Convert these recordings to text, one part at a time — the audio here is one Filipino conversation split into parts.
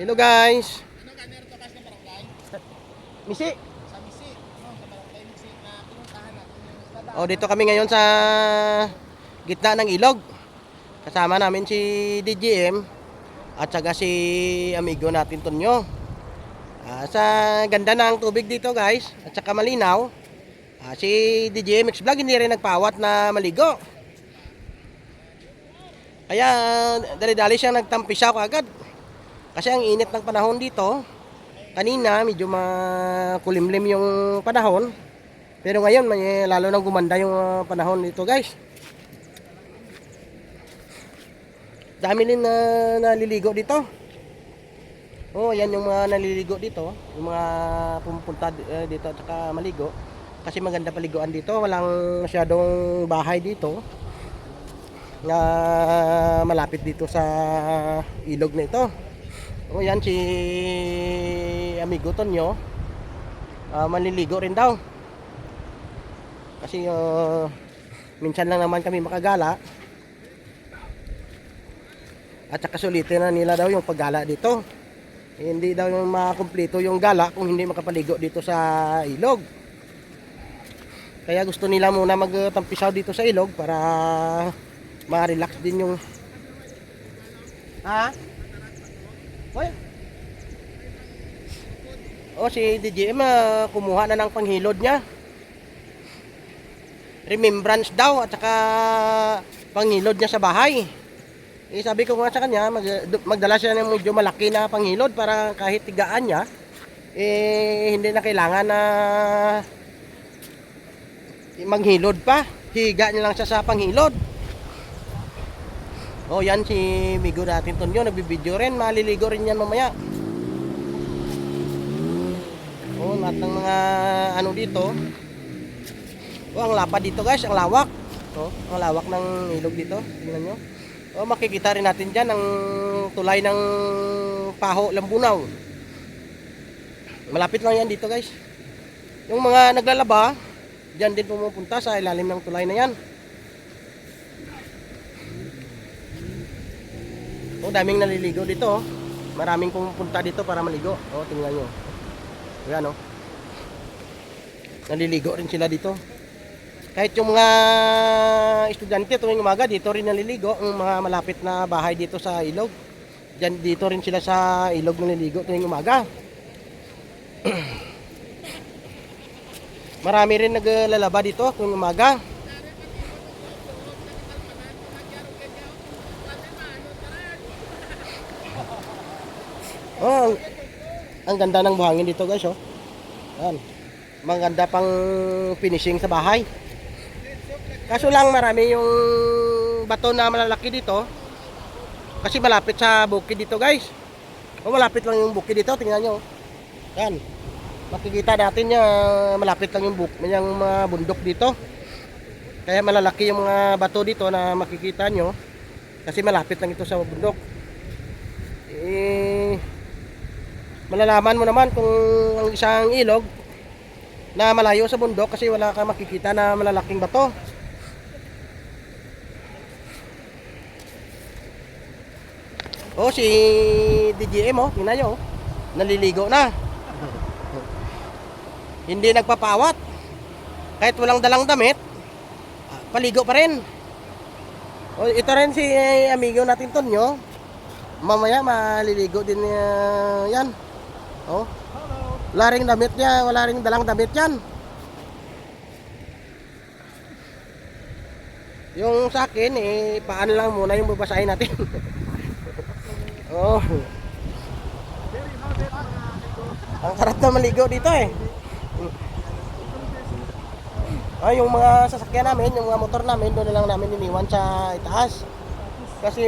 Hello guys. Ano ka nero to kas ng barangay? Misi. Sa Misi. No, sa barangay Misi na pinuntahan natin. Oh, dito kami ngayon sa gitna ng ilog. Kasama namin si DGM at saka si amigo natin Tonyo. Ah, sa ganda ng tubig dito guys at saka malinaw. ah, si DGM X Vlog hindi rin nagpawat na maligo. Kaya dali-dali siya nagtampisaw agad. Kasi ang init ng panahon dito. Kanina medyo makulimlim yung panahon. Pero ngayon, may, lalo nang gumanda yung ah, panahon dito guys. Dami rin na naliligo dito. Oh, yan yung mga naliligo dito. Yung mga pumupunta eh, dito at saka maligo. Kasi maganda paliguan dito. Walang masyadong bahay dito. Na malapit dito sa ilog na ito. Oh, yan si amigo Tonyo. Ah, maliligo rin daw. Kasi uh, minsan lang naman kami makagala. At saka sulitin na nila daw yung paggala dito. Hindi daw yung makumpleto yung gala kung hindi makapaligo dito sa ilog. Kaya gusto nila muna magtampisaw dito sa ilog para ma-relax din yung Ha? Oy. Oh, si DJM ah, kumuha na ng panghilod niya remembrance daw at saka panghilod niya sa bahay. Eh, sabi ko nga sa kanya, mag, magdala siya ng medyo malaki na panghilod para kahit tigaan niya, eh, hindi na kailangan na manghilod pa. Higa niya lang siya sa panghilod. Oh, yan si Migo natin Tonyo, nagbibideo rin, maliligo rin yan mamaya. Oh, lahat ng mga ano dito, Oh, ang lapad dito guys, ang lawak. Oh, ang lawak ng ilog dito. Tingnan nyo. Oh, makikita rin natin dyan ang tulay ng Paho Lambunaw. Malapit lang yan dito guys. Yung mga naglalaba, dyan din pumupunta sa ilalim ng tulay na yan. Oh, daming naliligo dito. Oh. Maraming pumupunta dito para maligo. Oh, tingnan nyo. Ayan oh. Naliligo rin sila dito. Kahit yung mga estudyante tuwing umaga dito rin naliligo, ang mga malapit na bahay dito sa ilog. Diyan dito rin sila sa ilog naliligo tuwing umaga. Marami rin naglalaba dito tuwing umaga. Oh, ang, ang ganda ng buhangin dito guys oh. Yan. Maganda pang finishing sa bahay. Kaso lang marami yung bato na malalaki dito. Kasi malapit sa bukid dito guys. O malapit lang yung bukid dito, tingnan nyo. Yan. Makikita natin niya malapit lang yung buk, yung mga bundok dito. Kaya malalaki yung mga bato dito na makikita nyo. Kasi malapit lang ito sa bundok. Eh, malalaman mo naman kung ang isang ilog na malayo sa bundok kasi wala ka makikita na malalaking bato. Oh, si DGM oh, tingnan nyo oh. Naliligo na. Hindi nagpapawat. Kahit walang dalang damit, paligo pa rin. Oh, ito rin si eh, amigo natin Tonyo. Mamaya maliligo din uh, yan. Oh. Wala ring damit niya, wala ring dalang damit yan. Yung sa akin, eh, paan lang muna yung babasahin natin. oh. Ang sarap na maligo dito eh. Ah, yung mga sasakyan namin, yung mga motor namin, doon lang namin iniwan sa itaas. Kasi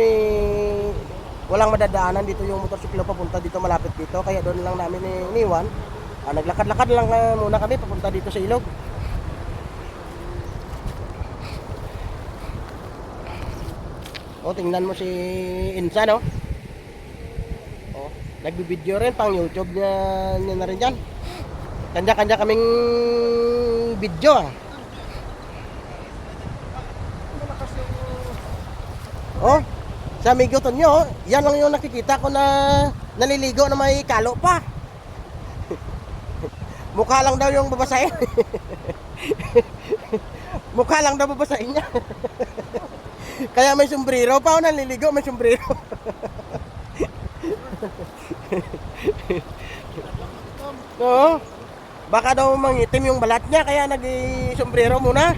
walang madadaanan dito yung motorsiklo papunta dito malapit dito, kaya doon lang namin iniwan. Ah, naglakad-lakad lang ah, muna kami papunta dito sa ilog. Oh, tingnan mo si Insa, no? Oh, nagbibideo rin pang YouTube niya, niya na rin yan. Kanya-kanya kaming video ah. Oh, Sa Miguton nyo, yan lang yung nakikita ko na naliligo na may kalo pa. Mukha lang daw yung babasahin. Mukha lang daw babasahin niya. Kaya may sombrero pa o naliligo, may sombrero. Oo. Baka daw mangitim yung balat niya kaya nag-sombrero muna.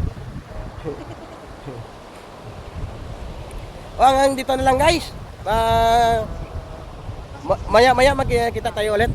Hanggang dito na lang guys. Ah, ma- maya maya magkita tayo ulit.